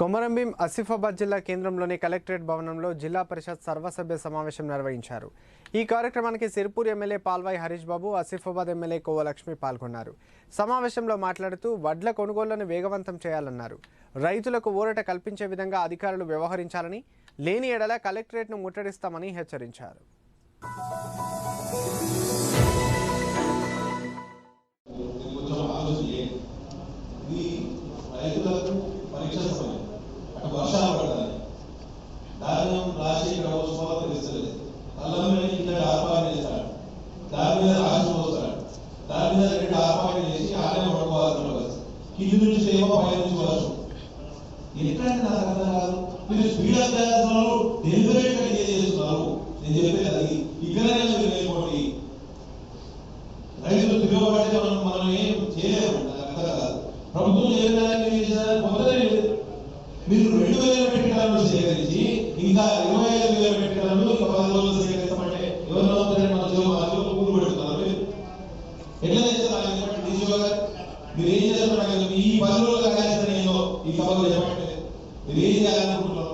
కొమరంభీం ఆసిఫాబాద్ జిల్లా కేంద్రంలోని కలెక్టరేట్ భవనంలో జిల్లా పరిషత్ సర్వసభ్య సమావేశం నిర్వహించారు. ఈ కార్యక్రమానికి సిరిపూర్ ఎమ్మెల్యే పాల్వాయి హరీష్ బాబు ఆసిఫాబాద్ ఎమ్మెల్యే కోవలక్ష్మి పాల్గొన్నారు. సమావేశంలో మాట్లాడుతూ వడ్ల కొనుగోళ్ళను వేగవంతం చేయాలన్నారు. రైతులకు ఊరట కల్పించే విధంగా అధికారులు వ్యవహరించాలని లేని ఎడల కలెక్టరేట్ను ముట్టడిస్తామని హెచ్చరించారు. రైతులకు పరీక్ష సమయం మీద రెండు ఆపాయన చేసి ఆలయం పడుకోవాల్సిన కింది నుంచి సేవ పై నుంచి వర్షం ఎట్లాంటి నాకు అర్థం కాదు మీరు స్పీడ్ అప్ చేస్తున్నారు డెలివరేట్గా చేస్తున్నారు. నేను చెప్పేది అది. ఇక్కడనే మీరు నేర్చుకోండి రైతులు తిరగబడితే మనం మనం ఏం చేయలేము. నాకు అర్థం కాదు. ప్రభుత్వం ఏ విధంగా చేసేదాన్ని మొదలే మీరు రెండు వేల మెట్రికలను సేకరించి ఇంకా ఇరవై ఐదు వేల మెట్రికలను ఒక పది రోజులు సేకరిస్తామంటే ఎట్లా చేస్తారు? నాకు చెప్పండి డీసీ గారు మీరు ఈ పది రోజులు కాగాల్సిన మీరు ఏం చేయాలనుకుంటున్నారు?